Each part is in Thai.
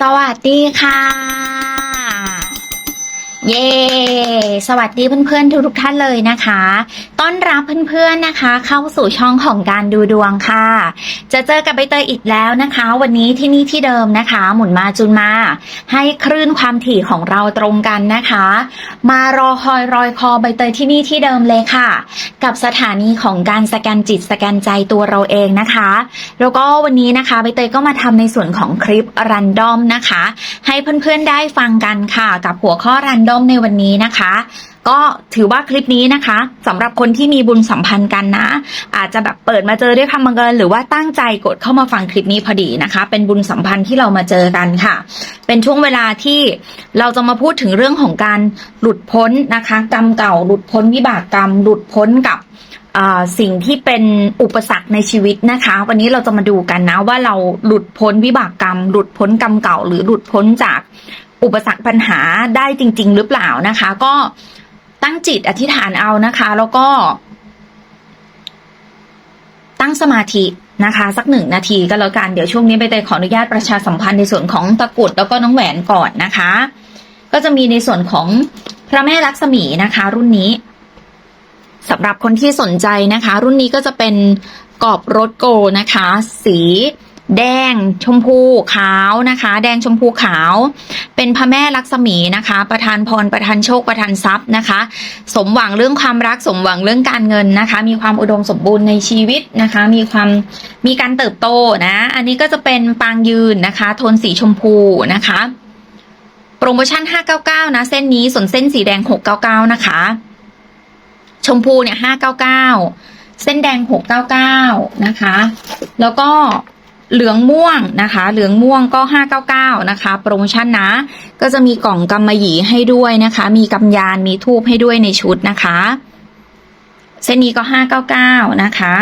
สวัสดีค่ะ เย้ สวัสดีเพื่อนๆ ทุกๆท่านเลยนะคะ ต้อนรับเพื่อนๆนะคะ เข้าสู่ช่องของการดูดวงค่ะ จะเจอกับใบเตยอีกแล้วนะคะ วันนี้ที่นี่ที่เดิมนะคะ หมุนมาจุนมา ให้คลื่นความถี่ของเราตรงกันนะคะ มารอคอยรอยคอใบเตยที่นี่ที่เดิมเลยค่ะ กับสถานีของการสแกนจิตสแกนใจตัวเราเองนะคะ แล้วก็วันนี้นะคะใบเตยก็มาทำในส่วนของคลิปรันดอมนะคะ ให้เพื่อนๆได้ฟังกันค่ะ กับหัวข้อรันดอมในวันนี้นะคะ ก็ถือว่าคลิปนี้นะคะสำหรับคนที่มีบุญสัมพันธ์กันนะ อาจจะแบบเปิดมาเจอด้วยคำบังเอิญหรือว่าตั้งใจกดเข้ามาฟังคลิปนี้พอดีนะคะ เป็นบุญสัมพันธ์ที่เรามาเจอกันค่ะ เป็นช่วงเวลาที่เราจะมาพูดถึงเรื่องของการหลุดพ้นนะคะ กรรมเก่าหลุดพ้นวิบากกรรม หลุดพ้นกับสิ่งที่เป็นอุปสรรคในชีวิตนะคะ วันนี้เราจะมาดูกันนะว่าเราหลุดพ้นวิบากกรรม หลุดพ้นกรรมเก่า หรือหลุดพ้นจาก อุปสรรคปัญหาได้จริง ๆ หรือเปล่านะคะ ก็ตั้งจิตอธิษฐานเอานะคะ แล้วก็ ตั้งสมาธินะคะ สักหนึ่งนาทีก็แล้วกัน เดี๋ยวช่วงนี้ไปเตยขออนุญาตประชาสัมพันธ์ในส่วนของตะกุดแล้วก็น้องแหวนก่อนนะคะ ก็จะมีในส่วนของพระแม่ลักษมีนะคะ รุ่นนี้สำหรับคนที่สนใจนะคะ รุ่นนี้ก็จะเป็นกรอบรถโกนะคะ สี แดงชมพูขาวนะคะ แดงชมพูขาว เป็นพระแม่ลักษมีนะคะ ประทานพรประทานโชคประทานทรัพย์นะคะ สมหวังเรื่องความรักสมหวังเรื่องการเงินนะคะ มีความอุดมสมบูรณ์ในชีวิตนะคะ มีความมีการเติบโตนะ อันนี้ก็จะเป็นปางยืนนะคะ โทนสีชมพูนะคะโปรโมชั่น 599 นะ เส้นนี้ส่วนเส้นสีแดง 699 นะคะ ชมพูเนี่ยห้าเก้าเก้าเส้นแดงหกเก้าเก้านะคะ แล้วก็ เหลืองม่วงนะคะ เหลืองม่วงก็ห้าเก้าเก้านะคะ โปรโมชั่นนะ ก็จะมีกล่องกำมะหยี่ให้ด้วยนะคะ มีกำยาน มีทูบให้ด้วยในชุดนะคะ เส้นนี้ก็ห้าเก้าเก้านะคะ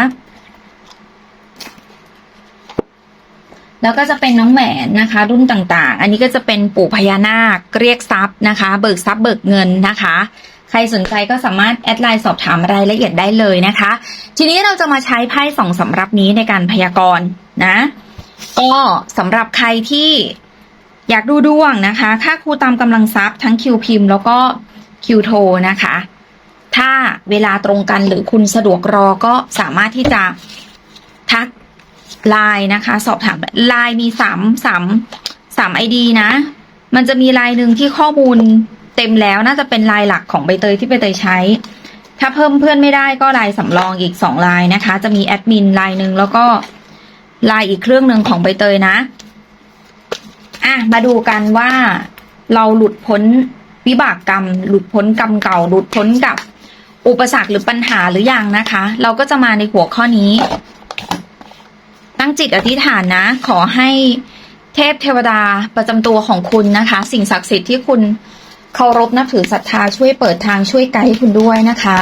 แล้วก็จะเป็นน้องแหวนนะคะ รุ่นต่างๆ อันนี้ก็จะเป็นปู่พญานาค เรียกทรัพย์นะคะ เบิกทรัพย์เบิกเงินนะคะใครสนใจก็สามารถแอดไลน์สอบถามรายละเอียดได้เลยนะคะ ทีนี้เราจะมาใช้ไพ่สองสำรับนี้ในการพยากรณ์ นะ ก็สำหรับใครที่อยากดูดวงนะคะ ค่าครูตามกำลังทรัพย์ทั้งคิวพิมพ์แล้วก็คิวโทรนะคะ ถ้าเวลาตรงกันหรือคุณสะดวกรอก็สามารถที่จะทักไลน์นะคะ สอบถามไลน์มีสามสามสามไอดีนะ มันจะมีไลน์หนึ่งที่ข้อมูลเต็มแล้วน่าจะเป็นไลน์หลักของใบเตยที่ใบเตยใช้ ถ้าเพิ่มเพื่อนไม่ได้ก็ไลน์สำรองอีกสองไลน์นะคะ จะมีแอดมินไลน์หนึ่งแล้วก็ ลน์อีกเครื่องหนึ่งของใบเตยนะ อะ มาดูกันว่าเราหลุดพ้นวิบากกรรม หลุดพ้นกรรมเก่า หลุดพ้นกับอุปสรรคหรือปัญหาหรือยังนะคะ เราก็จะมาในหัวข้อนี้ ตั้งจิตอธิษฐานนะ ขอให้เทพเทวดาประจำตัวของคุณนะคะ สิ่งศักดิ์สิทธิ์ที่คุณเคารพนับถือศรัทธาช่วยเปิดทางช่วยไกด์ให้คุณด้วยนะคะ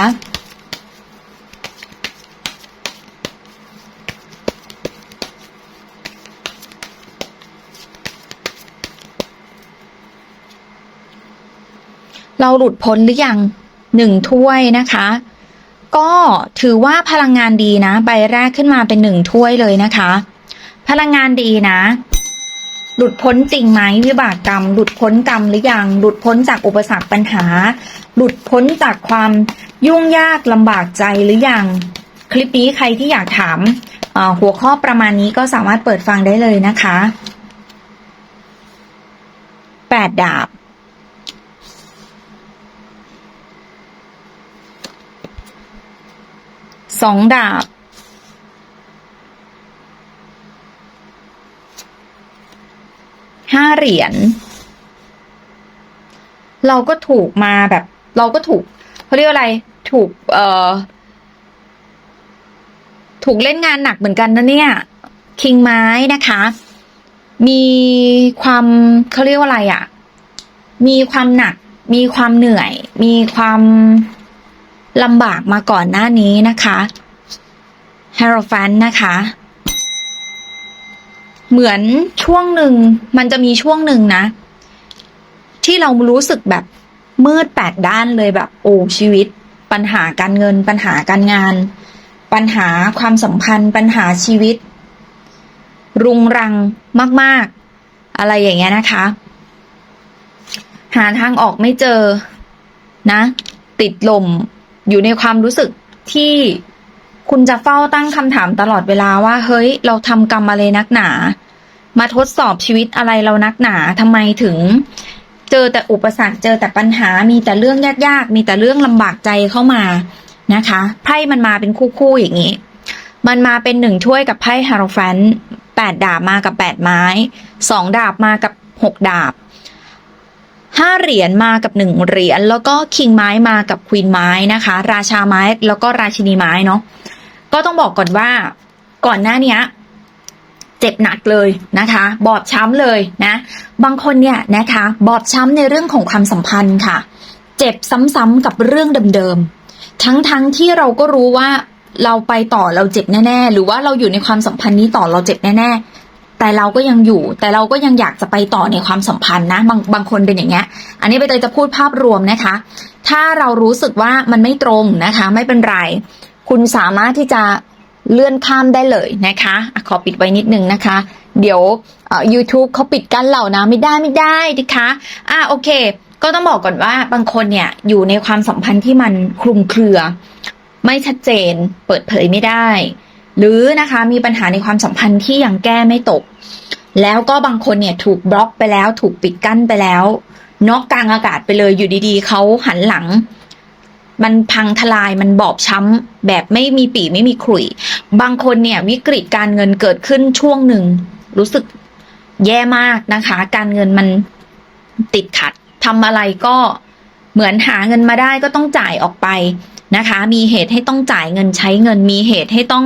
เราหลุดพ้นหรือยังหนึ่งถ้วยนะคะ ก็ถือว่าพลังงานดีนะ ใบแรกขึ้นมาเป็นหนึ่งถ้วยเลยนะคะ พลังงานดีนะ หลุดพ้นจริงไหมวิบากกรรม หลุดพ้นกรรมหรือยัง หลุดพ้นจากอุปสรรคปัญหา หลุดพ้นจากความยุ่งยากลำบากใจหรือยัง คลิปนี้ใครที่อยากถามหัวข้อประมาณนี้ก็สามารถเปิดฟังได้เลยนะคะแปดดาบ สองดาบ ห้าเหรียญ เราก็ถูกมาแบบ เราก็ถูกเขาเรียกว่าอะไร ถูก เอ่อ ถูกเล่นงานหนักเหมือนกันนะเนี่ย คิงไม้นะคะ มีความเขาเรียกว่าอะไรอะ่ะ มีความหนัก มีความเหนื่อย มีความ ลำบากมาก่อนหน้านี้นะคะฮโรฟันนะคะ เหมือนช่วงหนึ่งมันจะมีช่วงหนึ่งนะ ที่เรารู้สึกแบบมืดแปดด้านเลยแบบโอ้ชีวิต ปัญหาการเงิน ปัญหาการงาน ปัญหาความสัมพันธ์ ปัญหาชีวิต รุงรังมาก ๆ อะไรอย่างเงี้ยนะคะ หาทางออกไม่เจอนะ ติดลม อยู่ในความรู้สึกที่คุณจะเฝ้าตั้งคำถามตลอดเวลาว่า เฮ้ย เราทำกรรมอะไรนักหนา มาทดสอบชีวิตอะไรเรานักหนาทำไมถึง เจอแต่อุปสรรค เจอแต่ปัญหา มีแต่เรื่องยากๆ มีแต่เรื่องลำบากใจเข้ามานะคะไพ่มันมาเป็นคู่ๆอย่างนี้ มันมาเป็นหนึ่งถ้วยกับไพ่ฮาโรแฟนแปดดาบมากับแปดไม้สองดาบมากับหกดาบ ห้าเหรียญมากับหนึ่งเหรียญแล้วก็คิงไม้มากับควีนไม้นะคะ ราชาไม้แล้วก็ราชินีไม้เนาะก็ต้องบอกก่อนว่าก่อนหน้าเนี้ยเจ็บหนักเลยนะคะ บอบช้ำเลยนะ บางคนเนี่ยนะคะ บอบช้ำในเรื่องของความสัมพันธ์ค่ะ เจ็บซ้ำๆกับเรื่องเดิมๆทั้งๆทที่เราก็รู้ว่าเราไปต่อเราเจ็บแน่ ๆ หรือว่าเราอยู่ในความสัมพันธ์นี้ต่อเราเจ็บแน่ ๆ แต่เราก็ยังอยู่ แต่เราก็ยังอยากจะไปต่อในความสัมพันธ์นะบางบางคนเป็นอย่างเงี้ย อันนี้ใบเตยจะพูดภาพรวมนะคะ ถ้าเรารู้สึกว่ามันไม่ตรงนะคะ ไม่เป็นไร คุณสามารถที่จะเลื่อนข้ามได้เลยนะคะอะขอปิดไว้นิดนึงนะคะ เดี๋ยว YouTube เขาปิดกั้นเรานะ ไม่ได้ไม่ได้นะคะอะโอเค ก็ต้องบอกก่อนว่าบางคนเนี่ยอยู่ในความสัมพันธ์ที่มันคลุมเครือ ไม่ชัดเจน เปิดเผยไม่ได้ หรือนะคะมีปัญหาในความสัมพันธ์ที่ยังแก้ไม่ตก แล้วก็บางคนเนี่ยถูกบล็อกไปแล้วถูกปิดกั้นไปแล้วนอกกลางอากาศไปเลยอยู่ดีๆเขาหันหลัง มันพังทลายมันบอบช้ำแบบไม่มีปีไม่มีขลุ่ยบางคนเนี่ยวิกฤตการเงินเกิดขึ้นช่วงหนึ่ง รู้สึกแย่มากนะคะ การเงินมันติดขัดทำอะไรก็เหมือนหาเงินมาได้ก็ต้องจ่ายออกไปนะคะ มีเหตุให้ต้องจ่ายเงินใช้เงินมีเหตุให้ต้อง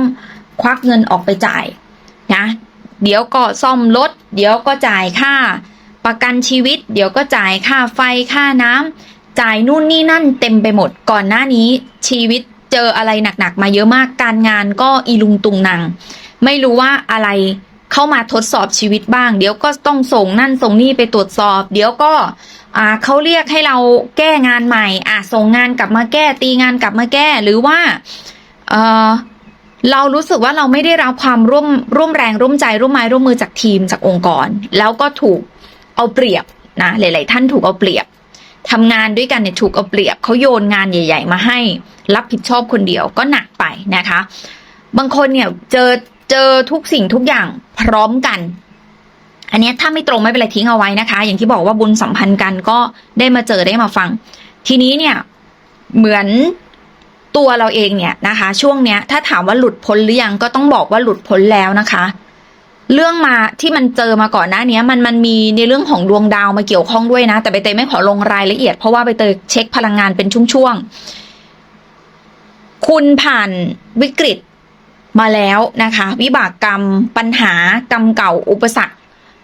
ควักเงินออกไปจ่ายนะเดี๋ยวก็ซ่อมรถเดี๋ยวก็จ่ายค่า ประกันชีวิต เดี๋ยวก็จ่ายค่าไฟค่าน้ำจ่ายนู่นนี่นั่นเต็มไปหมดก่อนหน้านี้ชีวิตเจออะไรหนักๆ มาเยอะมากการงานก็อีลุงตุงนังไม่รู้ว่าอะไรเข้ามาทดสอบชีวิตบ้าง เดี๋ยวก็ต้องส่งนั่นส่งนี่ไปตรวจสอบ เดี๋ยวก็เขาเรียกให้เราแก้งานใหม่อะส่งงานกลับมาแก้ตีงานกลับมาแก้หรือว่า เรารู้สึกว่าเราไม่ได้รับความร่วมร่วมแรงร่วมใจร่วมไม้ร่วมมือจากทีมจากองค์กร แล้วก็ถูกเอาเปรียบนะหลาย ๆ ท่านถูกเอาเปรียบทำงานด้วยกันเนี่ยถูกเอาเปรียบเขาโยนงานใหญ่ ๆ มาให้ รับผิดชอบคนเดียวก็หนักไปนะคะ บางคนเนี่ยเจอเจอทุกสิ่งทุกอย่างพร้อมกัน อันนี้ถ้าไม่ตรงไม่เป็นไรทิ้งเอาไว้นะคะ อย่างที่บอกว่าบุญสัมพันธ์กันก็ได้มาเจอได้มาฟัง ทีนี้เนี่ยเหมือน ตัวเราเองเนี่ยนะคะ ช่วงเนี้ย ถ้าถามว่าหลุดพ้นหรือยังก็ต้องบอกว่าหลุดพ้นแล้วนะคะ เรื่องมาที่มันเจอมาก่อนหน้านี้มันมันมีในเรื่องของดวงดาวมาเกี่ยวข้องด้วยนะ แต่ใบเตยไม่ขอลงรายละเอียดเพราะว่าใบเตยเช็คพลังงานเป็นช่วงๆคุณผ่านวิกฤตมาแล้วนะคะ วิบากกรรม ปัญหากรรมเก่าอุปสรรค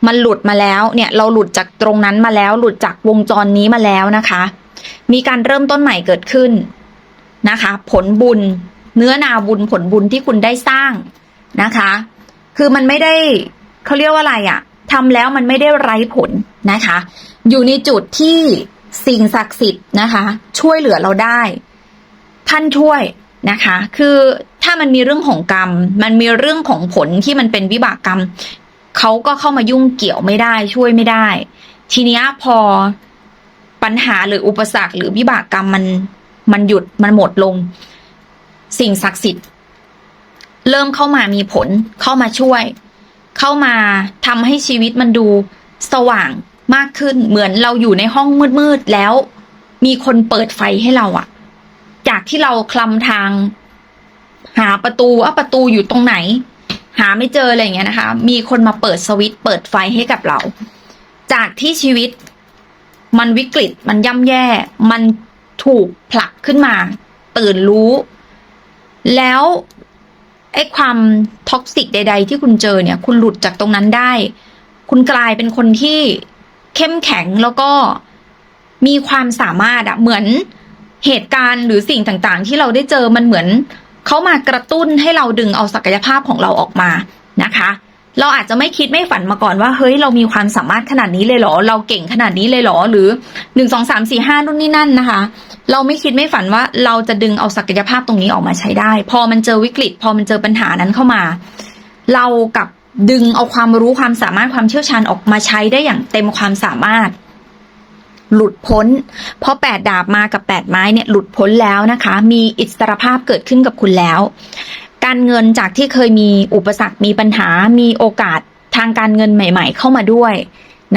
มันหลุดมาแล้วเนี่ยเราหลุดจากตรงนั้นมาแล้ว หลุดจากวงจรนี้มาแล้วนะคะ มีการเริ่มต้นใหม่เกิดขึ้น นะคะ ผลบุญ เนื้อนาบุญผลบุญที่คุณได้สร้างนะคะ คือมันไม่ได้เขาเรียกว่าอะไรอะทำแล้วมันไม่ได้ไร้ผลนะคะ อยู่ในจุดที่สิ่งศักดิ์สิทธิ์นะคะ ช่วยเหลือเราได้ ท่านช่วยนะคะ คือถ้ามันมีเรื่องของกรรม มันมีเรื่องของผลที่มันเป็นวิบากกรรมเขาก็เข้ามายุ่งเกี่ยวไม่ได้ ช่วยไม่ได้ ทีนี้พอปัญหาหรืออุปสรรคหรือวิบากกรรมมัน มันหยุดมันหมดลง สิ่งศักดิ์สิทธิ์ เริ่มเข้ามามีผลเข้ามาช่วย เข้ามาทำให้ชีวิตมันดูสว่างมากขึ้นเหมือนเราอยู่ในห้องมืดๆแล้ว มีคนเปิดไฟให้เราอะจากที่เราคลำทาง หาประตูว่าประตูอยู่ตรงไหน หาไม่เจออะไรอย่างเงี้ยนะคะ มีคนมาเปิดสวิตเปิดไฟให้กับเรา จากที่ชีวิต มันวิกฤตมันย่ำแย่ มัน ถูกผลักขึ้นมา ตื่นรู้ แล้วไอ้ความท็อกซิกใด ๆ ที่คุณเจอเนี่ย คุณหลุดจากตรงนั้นได้ คุณกลายเป็นคนที่เข้มแข็งแล้วก็มีความสามารถอะเหมือนเหตุการณ์หรือสิ่งต่างๆ ที่เราได้เจอมันเหมือนเขามากระตุ้นให้เราดึงเอาศักยภาพของเราออกมานะคะ เราอาจจะไม่คิดไม่ฝันมาก่อนว่า เฮ้ยเรามีความสามารถขนาดนี้เลยเหรอ เราเก่งขนาดนี้เลยเหรอ หรือหนึ่งสองสามสี่ห้านู่นนี่นั่นนะคะ เราไม่คิดไม่ฝันว่าเราจะดึงเอาศักยภาพตรงนี้ออกมาใช้ได้ พอมันเจอวิกฤต พอมันเจอปัญหานั้นเข้ามา เรากับดึงเอาความรู้ความสามารถความเชี่ยวชาญออกมาใช้ได้อย่างเต็มความสามารถ หลุดพ้น เพราะแปดดาบมากับแปดไม้เนี่ยหลุดพ้นแล้วนะคะ มีอิสรภาพเกิดขึ้นกับคุณแล้ว การเงินจากที่เคยมีอุปสรรคมีปัญหา มีโอกาสทางการเงินใหม่ ๆ เข้ามาด้วย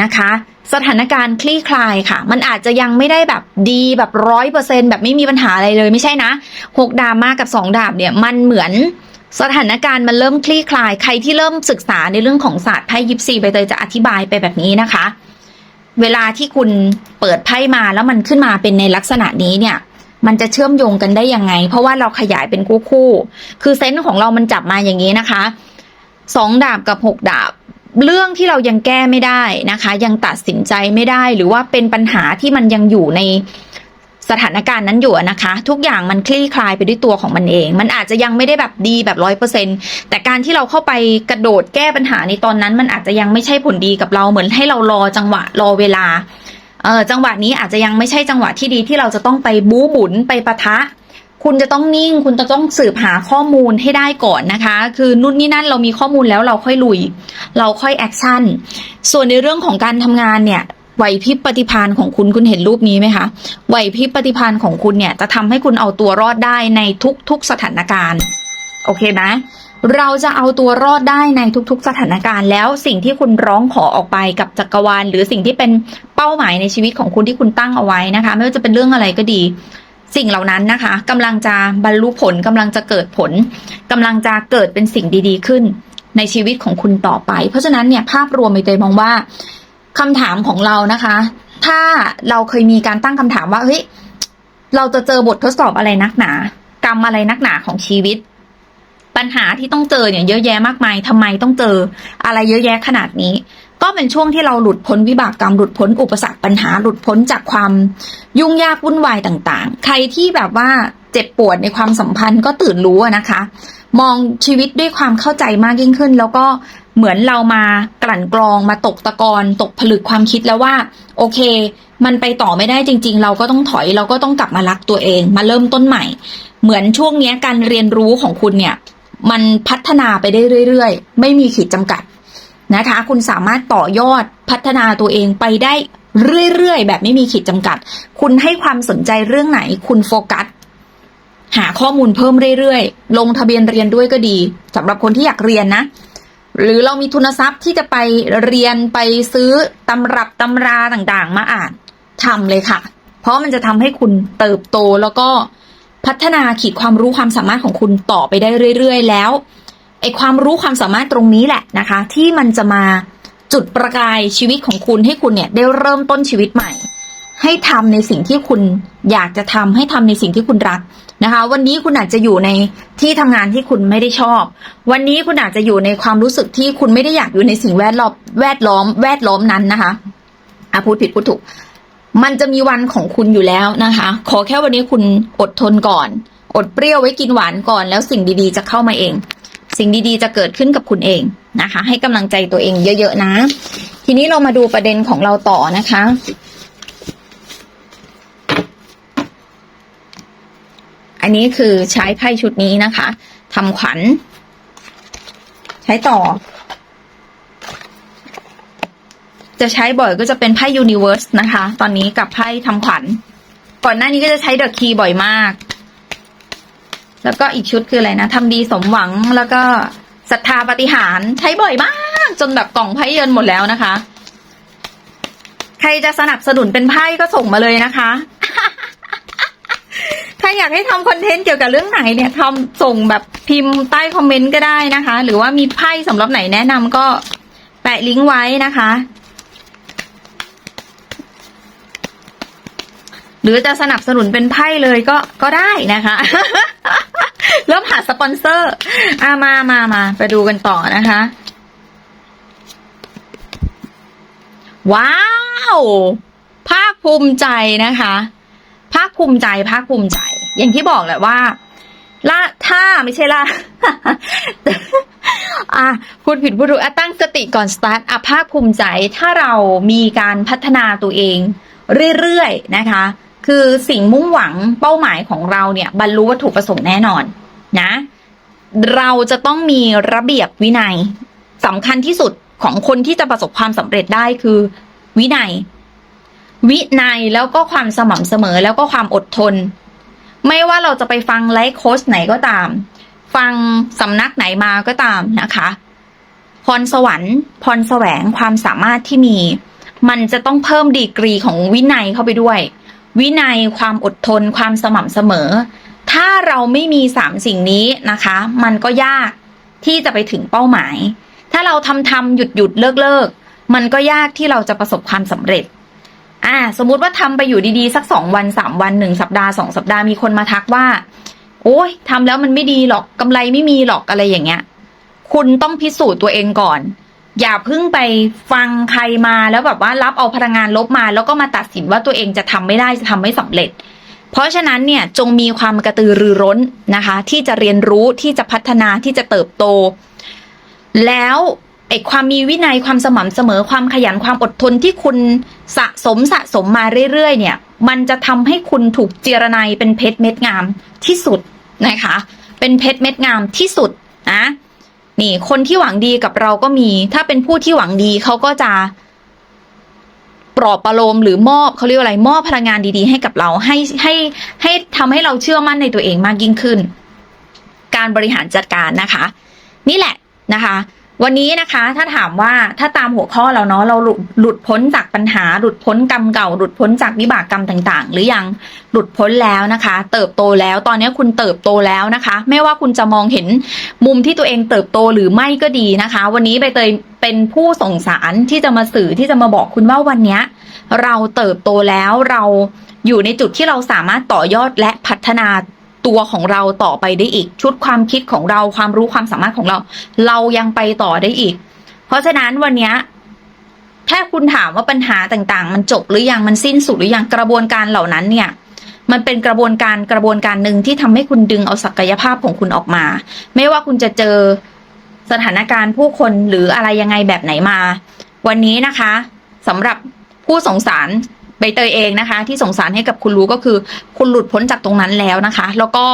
นะคะ สถานการณ์คลี่คลายค่ะ มันอาจจะยังไม่ได้แบบดีแบบร้อยเปอร์เซ็นแบบไม่มีปัญหาอะไรเลยไม่ใช่นะหกดาบมากับสองดาบเนี่ยมันเหมือนสถานการณ์มันเริ่มคลี่คลาย ใครที่เริ่มศึกษาในเรื่องของศาสตร์ไพ่ยิปซีใบเตยจะอธิบายไปแบบนี้นะคะ เวลาที่คุณเปิดไพ่มาแล้วมันขึ้นมาเป็นในลักษณะนี้เนี่ย มันจะเชื่อมโยงกันได้ยังไง เพราะว่าเราขยายเป็นคู่คู่ คือเซนส์ของเรามันจับมาอย่างนี้นะคะสองดาบกับหกดาบ เรื่องที่เรายังแก้ไม่ได้นะคะ ยังตัดสินใจไม่ได้หรือว่าเป็นปัญหาที่มันยังอยู่ในสถานการณ์นั้นอยู่นะคะ ทุกอย่างมันคลี่คลายไปด้วยตัวของมันเอง มันอาจจะยังไม่ได้แบบดีแบบร้อยเปอร์เซ็นแต่การที่เราเข้าไปกระโดดแก้ปัญหาในตอนนั้น มันอาจจะยังไม่ใช่ผลดีกับเราเหมือนให้เรารอจังหวะรอเวลา เออจังหวะนี้อาจจะยังไม่ใช่จังหวะที่ดีที่เราจะต้องไปบู๊บุนไปปะทะ คุณจะต้องนิ่ง คุณจะต้องสืบหาข้อมูลให้ได้ก่อนนะคะ คือนู่นนี่นั่นเรามีข้อมูลแล้วเราค่อยลุย เราค่อยแอคชั่น ส่วนในเรื่องของการทำงานเนี่ยไหวพริบปฏิภาณของคุณคุณเห็นรูปนี้ไหมคะไหวพริบปฏิภาณของคุณเนี่ยจะทำให้คุณเอาตัวรอดได้ในทุกๆสถานการณ์ โอเคไหม เราจะเอาตัวรอดได้ในทุกๆ สถานการณ์แล้วสิ่งที่คุณร้องขอออกไปกับจักรวาล หรือสิ่งที่เป็นเป้าหมายในชีวิตของคุณที่คุณตั้งเอาไว้นะคะ ไม่ว่าจะเป็นเรื่องอะไรก็ดี สิ่งเหล่านั้นนะคะกำลังจะบรรลุผลกำลังจะเกิดผลกำลังจะเกิดเป็นสิ่งดี ๆ ขึ้น ในชีวิตของคุณต่อไป เพราะฉะนั้นเนี่ยภาพรวมไปเตยมองว่าคำถามของเรานะคะ ถ้าเราเคยมีการตั้งคำถามว่าเฮ้ยเราจะเจอบททดสอบอะไรนักหนา กรรมอะไรนักหนาของชีวิต ปัญหาที่ต้องเจอเนี่ยเยอะแยะมากมายทำไมต้องเจออะไรเยอะแยะขนาดนี้ ก็เป็นช่วงที่เราหลุดพ้นวิบากกรรมหลุดพ้นอุปสรรคปัญหาหลุดพ้นจากความยุ่งยากวุ่นวายต่างๆ ใครที่แบบว่าเจ็บปวดในความสัมพันธ์ก็ตื่นรู้นะคะ มองชีวิตด้วยความเข้าใจมากยิ่งขึ้น แล้วก็เหมือนเรามากลั่นกรองมาตกตะกอนตกผลึกความคิดแล้วว่า โอเค มันไปต่อไม่ได้จริง ๆ เราก็ต้องถอยเราก็ต้องกลับมารักตัวเอง มาเริ่มต้นใหม่ เหมือนช่วงนี้การเรียนรู้ของคุณเนี่ย มันพัฒนาไปได้เรื่อยๆ ไม่มีขีดจำกัดนะคะ คุณสามารถต่อยอดพัฒนาตัวเองไปได้เรื่อยๆ แบบไม่มีขีดจำกัด คุณให้ความสนใจเรื่องไหน คุณโฟกัส หาข้อมูลเพิ่มเรื่อยๆ ลงทะเบียนเรียนด้วยก็ดีสำหรับคนที่อยากเรียนนะ หรือเรามีทุนทรัพย์ที่จะไปเรียนไปซื้อตำรับตำราต่างๆ มาอ่านทำเลยค่ะ เพราะมันจะทำให้คุณเติบโตแล้วก็ พัฒนาขีดความรู้ความสามารถของคุณต่อไปได้เรื่อย ๆ แล้วไอความรู้ความสามารถตรงนี้แหละนะคะ ที่มันจะมาจุดประกายชีวิตของคุณให้คุณเนี่ยได้เริ่มต้นชีวิตใหม่ ให้ทำในสิ่งที่คุณอยากจะทำให้ทำในสิ่งที่คุณรักนะคะ วันนี้คุณอาจจะอยู่ในที่ทำงานที่คุณไม่ได้ชอบ วันนี้คุณอาจจะอยู่ในความรู้สึกที่คุณไม่ได้อยากอยู่ในสิ่งแวดล้อมแวดล้อมแวดล้อมนั้นนะคะอะพูดผิดพูดถูก มันจะมีวันของคุณอยู่แล้วนะคะ ขอแค่วันนี้คุณอดทนก่อน อดเปรี้ยวไว้กินหวานก่อนแล้วสิ่งดีๆ จะเข้ามาเอง สิ่งดีๆ จะเกิดขึ้นกับคุณเองนะคะ ให้กำลังใจตัวเองเยอะๆนะ ทีนี้เรามาดูประเด็นของเราต่อนะคะ อันนี้คือใช้ไพ่ชุดนี้นะคะทำขวัญ ใช้ต่อ จะใช้บ่อยก็จะเป็นไพ่ Universe นะคะ ตอนนี้กับไพ่ทำขวัญ ก่อนหน้านี้ก็จะใช้เดอะคีบ่อยมาก แล้วก็อีกชุดคืออะไรนะทำดีสมหวังแล้วก็ศรัทธาปฏิหารใช้บ่อยมาก จนแบบกล่องไพ่เยินหมดแล้วนะคะ ใครจะสนับสนุนเป็นไพ่ก็ส่งมาเลยนะคะ ถ้าอยากให้ทำคอนเทนต์เกี่ยวกับเรื่องไหนเนี่ยทำส่งแบบพิมพ์ใต้คอมเมนต์ก็ได้นะคะ หรือว่ามีไพ่สำหรับไหนแนะนำก็แปะลิงก์ไว้นะคะ หรือจะสนับสนุนเป็นไพ่เลยก็ก็ได้นะคะ เริ่มหาสปอนเซอร์อามามามาไปดูกันต่อนะคะ ว้าว ภาคภูมิใจนะคะ ภาคภูมิใจ ภาคภูมิใจ อย่างที่บอกแหละว่าล่าถ้าไม่ใช่ล่าอะพูดผิดพูดถูกตั้งสติก่อนสตาร์ทอะภาคภูมิใจถ้าเรามีการพัฒนาตัวเองเรื่อยๆ นะคะ คือสิ่งมุ่งหวังเป้าหมายของเราเนี่ยบรรลุวัตถุประสงค์แน่นอนนะ เราจะต้องมีระเบียบวินัยสำคัญที่สุดของคนที่จะประสบความสำเร็จได้คือ วินัย วินัยแล้วก็ความสม่ำเสมอแล้วก็ความอดทน ไม่ว่าเราจะไปฟังไลฟ์โค้ชไหนก็ตาม ฟังสำนักไหนมาก็ตามนะคะพรสวรรค์พรแสวงความสามารถที่มี มันจะต้องเพิ่มดีกรีของวินัยเข้าไปด้วย วินัยความอดทนความสม่ำเสมอ ถ้าเราไม่มีสามสิ่งนี้นะคะ มันก็ยากที่จะไปถึงเป้าหมาย ถ้าเราทำทำหยุดหยุดเลิกเลิกมันก็ยากที่เราจะประสบความสำเร็จอ่าสมมุติว่าทำไปอยู่ดีๆ สักสองวันสามวันหนึ่งสัปดาห์สองสัปดาห์มีคนมาทักว่า โอ้ยทำแล้วมันไม่ดีหรอกกำไรไม่มีหรอกอะไรอย่างเงี้ย คุณต้องพิสูจน์ตัวเองก่อน อย่าเพิ่งไปฟังใครมาแล้วแบบว่ารับเอาพลังงานลบมา แล้วก็มาตัดสินว่าตัวเองจะทำไม่ได้จะทำไม่สำเร็จ เพราะฉะนั้นเนี่ยจงมีความกระตือรือร้นนะคะ ที่จะเรียนรู้ที่จะพัฒนาที่จะเติบโต แล้วไอ้ความมีวินัยความสม่ำเสมอความขยันความอดทนที่คุณสะสมสะสมมาเรื่อยๆเนี่ย มันจะทำให้คุณถูกเจรไนเป็นเพชรเม็ดงามที่สุดนะคะ เป็นเพชรเม็ดงามที่สุดนะ นี่คนที่หวังดีกับเราก็มี ถ้าเป็นผู้ที่หวังดีเขาก็จะปลอบประโลมหรือมอบเขาเรียกว่าอะไรมอบพลังงานดีๆ ให้กับเราให้ให้ให้ทำให้เราเชื่อมั่นในตัวเองมากยิ่งขึ้น การบริหารจัดการนะคะ นี่แหละนะคะ วันนี้นะคะถ้าถามว่าถ้าตามหัวข้อเราเนาะเราหลุดพ้นจากปัญหา หลุดพ้นกรรมเก่า หลุดพ้นจากวิบากกรรมต่าง ๆ หรือยังหลุดพ้นแล้วนะคะ เติบโตแล้วตอนนี้คุณเติบโตแล้วนะคะ ไม่ว่าคุณจะมองเห็นมุมที่ตัวเองเติบโตหรือไม่ก็ดีนะคะ วันนี้ใบเตยเป็นผู้ส่งสารที่จะมาสื่อที่จะมาบอกคุณว่าวันนี้เราเติบโตแล้วเราอยู่ในจุดที่เราสามารถต่อยอดและพัฒนา ตัวของเราต่อไปได้อีก ชุดความคิดของเราความรู้ความสามารถของเรา เรายังไปต่อได้อีก เพราะฉะนั้นวันนี้ถ้าคุณถามว่าปัญหาต่างๆ มันจบหรือยังมันสิ้นสุดหรือยังกระบวนการเหล่านั้นเนี่ยมันเป็นกระบวนการกระบวนการหนึ่งที่ทำให้คุณดึงเอาศักยภาพของคุณออกมา ไม่ว่าคุณจะเจอสถานการณ์ผู้คนหรืออะไรยังไงแบบไหนมา วันนี้นะคะสำหรับผู้สงสาร ใบเตยเองนะคะ ที่สงสารให้กับคุณรู้ก็คือ คุณหลุดพ้นจากตรงนั้นแล้วนะคะ แล้วก็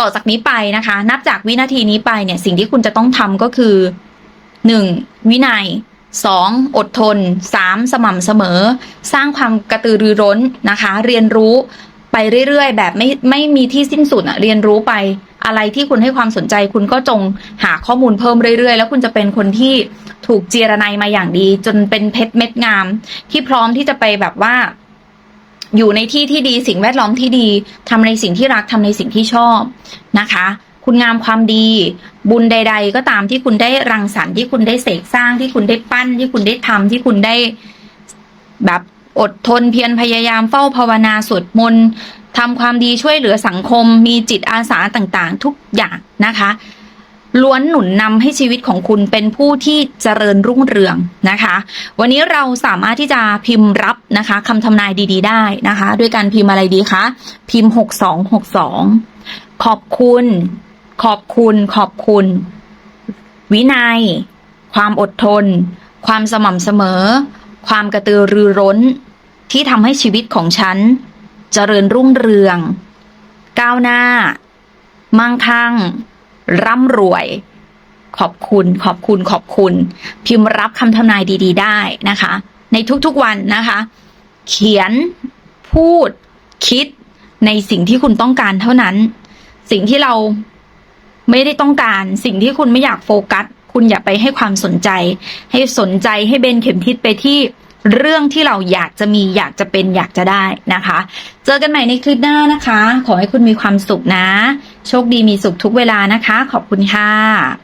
ต่อจากนี้ไปนะคะ นับจากวินาทีนี้ไปเนี่ย สิ่งที่คุณจะต้องทำก็คือหนึ่งวินัยสองอดทนสามสม่ำเสมอ สร้างความกระตือรือร้นนะคะ เรียนรู้ไปเรื่อยๆ แบบไม่ไม่มีที่สิ้นสุดอะเรียนรู้ไป อะไรที่คุณให้ความสนใจ คุณก็จงหาข้อมูลเพิ่มเรื่อยๆ แล้วคุณจะเป็นคนที่ถูกเจรไนมาอย่างดี จนเป็นเพชรเม็ดงาม ที่พร้อมที่จะไปแบบว่า อยู่ในที่ที่ดีสิ่งแวดล้อมที่ดีทำในสิ่งที่รักทำในสิ่งที่ชอบนะคะ คุณงามความดี บุญใด ๆ ก็ตามที่คุณได้รังสรรค์ที่คุณได้เสกสร้างที่คุณได้ปั้น ที่คุณได้ทำที่คุณได้แบบอดทนเพียรพยายามเฝ้าภาวนาสวดมนต์ ทำความดีช่วยเหลือสังคม มีจิตอาสาต่างๆ ทุกอย่างนะคะล้วนหนุนนำให้ชีวิตของคุณเป็นผู้ที่เจริญรุ่งเรืองนะคะ วันนี้เราสามารถที่จะพิมพ์รับนะคะคำทำนายดี ๆ ได้นะคะ ด้วยการพิมพ์อะไรดีคะพิมพ์หกสองหกสองขอบคุณ ขอบคุณ ขอบคุณ วินัย ความอดทน ความสม่ำเสมอ ความกระตือรือร้น ที่ทำให้ชีวิตของฉัน เจริญรุ่งเรือง ก้าวหน้า มั่งคั่ง ร่ำรวย ขอบคุณ ขอบคุณ ขอบคุณ พิมพ์รับคำทำนายดี ๆ ได้นะคะ ในทุกๆวันนะคะ เขียน พูด คิดในสิ่งที่คุณต้องการเท่านั้น สิ่งที่เราไม่ได้ต้องการ สิ่งที่คุณไม่อยากโฟกัส คุณอย่าไปให้ความสนใจ ให้สนใจให้เบนเข็มทิศไปที่ เรื่องที่เราอยากจะมีอยากจะเป็นอยากจะได้นะคะ เจอกันใหม่ในคลิปหน้านะคะ ขอให้คุณมีความสุขนะ โชคดีมีสุขทุกเวลานะคะ ขอบคุณค่ะ